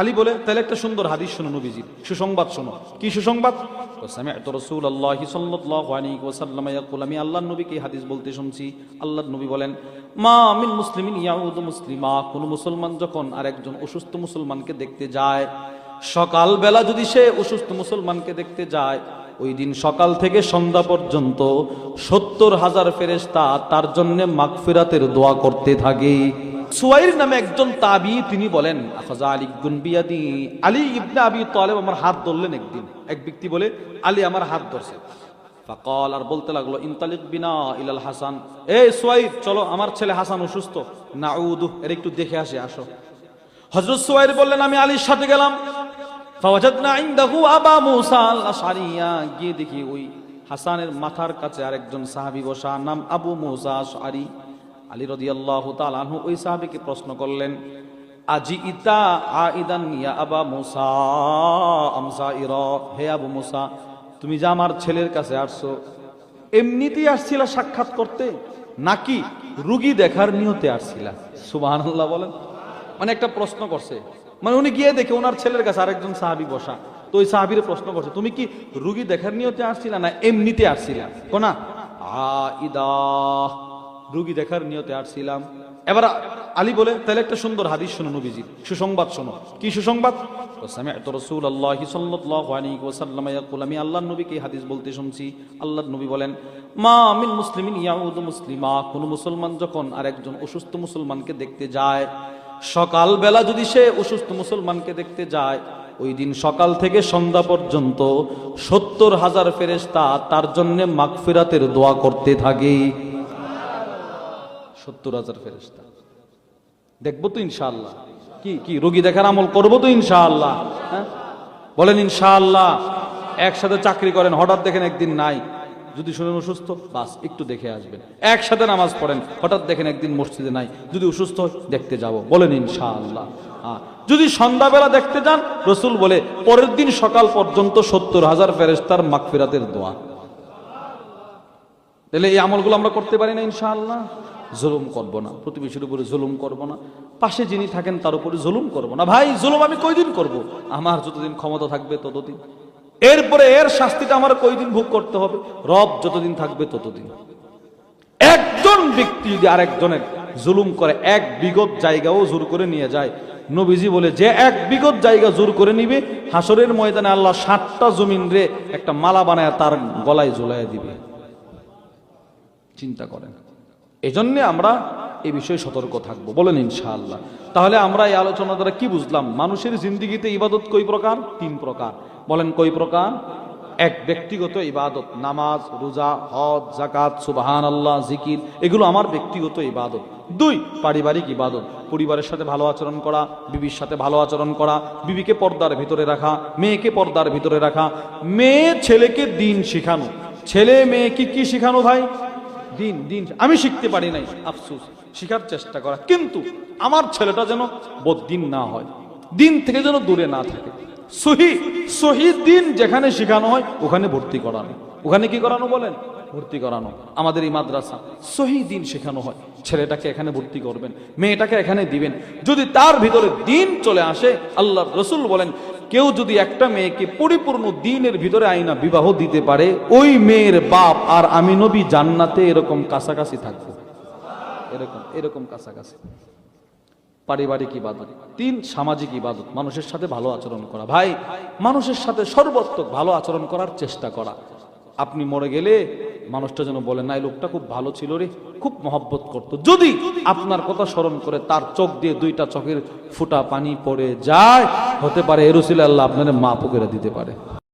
আলী বলে, তাহলে একটা সুন্দর হাদিস শোনো নবীজির সুসংবাদ শোনো। কি সুসংবাদ? আমি আল্লাহর নবীকে হাদিস বলতে শুনছি। আল্লাহর নবী বলেন, মা মিন মুসলিমিন ইয়াউদু মুসলিমা। কোন মুসলমান যখন আরেকজন অসুস্থ মুসলমানকে দেখতে যায়, সকালবেলা যদি সে অসুস্থ মুসলমানকে দেখতে যায়, ওই দিন সকাল থেকে সন্ধ্যা পর্যন্ত সত্তর হাজার ফেরেশতা তার জন্য মাগফিরাতের দোয়া করতে থাকে। সুয়াইর নামে একজন তাবি তিনি বলেন আখাজা আলী গুনবিয়াদি আলী ইবনে আবি তালেব আমার হাত ধরলেন একদিন। এক ব্যক্তি বলে, আলী আমার হাত ধরছে। ফাকাল, আর বলতে লাগল, ইনতালিক বিনা ইলাল হাসান। এ সুয়াইর, চলো, আমার ছেলে হাসান অসুস্থ। নাউদু, এর একটু দেখে আসে, আসো। হযরত সুয়াইর বললেন, আমি আলীর সাথে গেলাম। ফাওয়াজাদনা ইনদাহু আবা মুসা আল আশারিয়া গিয়ে দেখি ওই হাসানের মাথার কাছে আরেকজন সাহাবী বসা, নাম আবু মুসা আশআরি আলী রাদিয়াল্লাহু আনহু ওই সাহাবীকে প্রশ্ন করলেন, আজি ইতা আইদান ইয়া আবা মুসা আমসা ইরা হে আবু মুসা, তুমি যা আমার ছেলের কাছে আসছো, এমনিতেই আসছিলা সাক্ষাৎ করতে, নাকি রুগী দেখার নিয়তে আসছিলা? সুবহানাল্লাহ বলেন। মানে একটা প্রশ্ন করছে। মানে উনি গিয়ে দেখে ওনার ছেলের কাছে আরেকজন সাহাবি বসা। তো ওই সাহাবির প্রশ্ন করছে, তুমি কি রুগী দেখার নিয়তে আসছিলা না এমনিতে আসছিলা? কোনা আইদা রুগী দেখার নিয়তে আসছিলাম। এবার আলী বলে, তাহলে একটা সুন্দর হাদিস শোনো নবীজির সুসংবাদ শোনো। কি সুসংবাদ? আমি হাদিস বলতে শুনছি। নবী বলেন, মা মিন মুসলিমিন যখন আরেকজন অসুস্থ মুসলমানকে দেখতে যায়, সকালবেলা যদি সে অসুস্থ মুসলমানকে দেখতে যায়, ওই দিন সকাল থেকে সন্ধ্যা পর্যন্ত সত্তর হাজার ফেরেশতা তার জন্য মাগফিরাতের দোয়া করতে থাকে। সত্তর হাজার ফেরেশতা। দেখব তো ইনশাআল্লাহ। কি কি, রোগী দেখার আমল করব তো ইনশাআল্লাহ হ্যাঁ? বলেন ইনশাআল্লাহ, একসাথে চাকরি করেন, হঠাৎ দেখেন একদিন নাই। যদি শুনেন অসুস্থ, বাস, একটু দেখে আসবেন। একসাথে নামাজ পড়েন, হঠাৎ দেখেন একদিন মসজিদে নাই। যদি অসুস্থ দেখতে যাব। বলেন ইনশাআল্লাহ। যদি সন্ধ্যাবেলা দেখতে যান, রসুল বলে, পরের দিন সকাল পর্যন্ত সত্তর হাজার ফেরেস্তার মাগফিরাতের দোয়া। তাহলে এই আমলগুলো আমরা করতে পারি না ইনশাআল্লাহ? জুলুম করব না, প্রতিবেশীর উপরে জুলুম করব না, পাশে যিনি থাকেন তার উপরে জুলুম করব না। ভাই, জুলুম আমি কয়দিন করব? আমার যতদিন ক্ষমতা থাকবে ততদিন। এরপরে এর শাস্তিটা আমার কয়দিন ভোগ করতে হবে? রব যতদিন থাকবে ততদিন। একজন ব্যক্তি যদি আরেকজনের জুলুম করে, এক বিগত জায়গাও জোর করে নিয়ে যায়। নবীজি বলে, যে এক বিগত জায়গা জোর করে নিবে হাসরের ময়দানে আল্লাহ ষাটটা জমিন রে একটা মালা বানায় তার গলায় ঝুলাইয়া দিবে। চিন্তা করেন। এজন্য আমরা এই বিষয়ে সতর্ক থাকব। বলেন ইনশাআল্লাহ। তাহলে আমরা এই আলোচনা দ্বারা কি বুঝলাম? মানুষের জিন্দিগিতে ইবাদত কই প্রকার? তিন প্রকার। বলেন কই প্রকার? এক, ব্যক্তিগত ইবাদত, নামাজ, রোজা, হজ জাকাত সুবাহান আল্লাহ জিকির, এগুলো আমার ব্যক্তিগত ইবাদত। দুই, পারিবারিক ইবাদত, পরিবারের সাথে ভালো আচরণ করা, বিবির সাথে ভালো আচরণ করা, বিবিকে পর্দার ভিতরে রাখা, মেয়েকে পর্দার ভিতরে রাখা, মেয়ে ছেলেকে দিন শেখানো। ছেলে মেয়েকে কি শেখানো ভাই? দিন দিন, আমি শিখতে পারি নাই। আফসোস, শিখার চেষ্টা করা। কিন্তু আমার ছেলেটা যেন বদিন না হয়, দিন থেকে যেন দূরে না থাকে। সহি সহি দিন যেখানে শেখানো হয়, ওখানে ভর্তি করানো। ওখানে কি করানো বলেন? ভর্তি করানো। আমাদের এই মাদ্রাসা, সহি দিন শেখানো হয়। ছেলেটাকে এখানে ভর্তি করবেন, মেয়েটাকে এখানে দিবেন। যদি তার ভিতরে দিন চলে আসে আল্লাহ রসুল বলেন কেউ যদি একটা মেয়েকে পরিপূর্ণ দিনের ভিতরে আইনা বিবাহ দিতে পারে, ওই মেয়ের বাপ আর আমি নবী জান্নাতে এরকম কাছাকাছি থাকব। এরকম এরকম কাছাকাছি। পারিবারিক ইবাদত, তিন সামাজিক ইবাদত, মানুষের সাথে ভালো আচরণ করা। ভাই, মানুষের সাথে সর্বাত্মক ভালো আচরণ করার চেষ্টা করা। আপনি মরে গেলে মানুষটা যেন বলে, না, এই লোকটা খুব ভালো ছিল রে, খুব মহব্বত করতো। যদি আপনার কথা স্মরণ করে তার চোখ দিয়ে দুইটা চোখের ফুটা পানি পড়ে যায়, হতে পারে এরুসিল আল্লাহ আপনার মা পুকুরে দিতে পারে।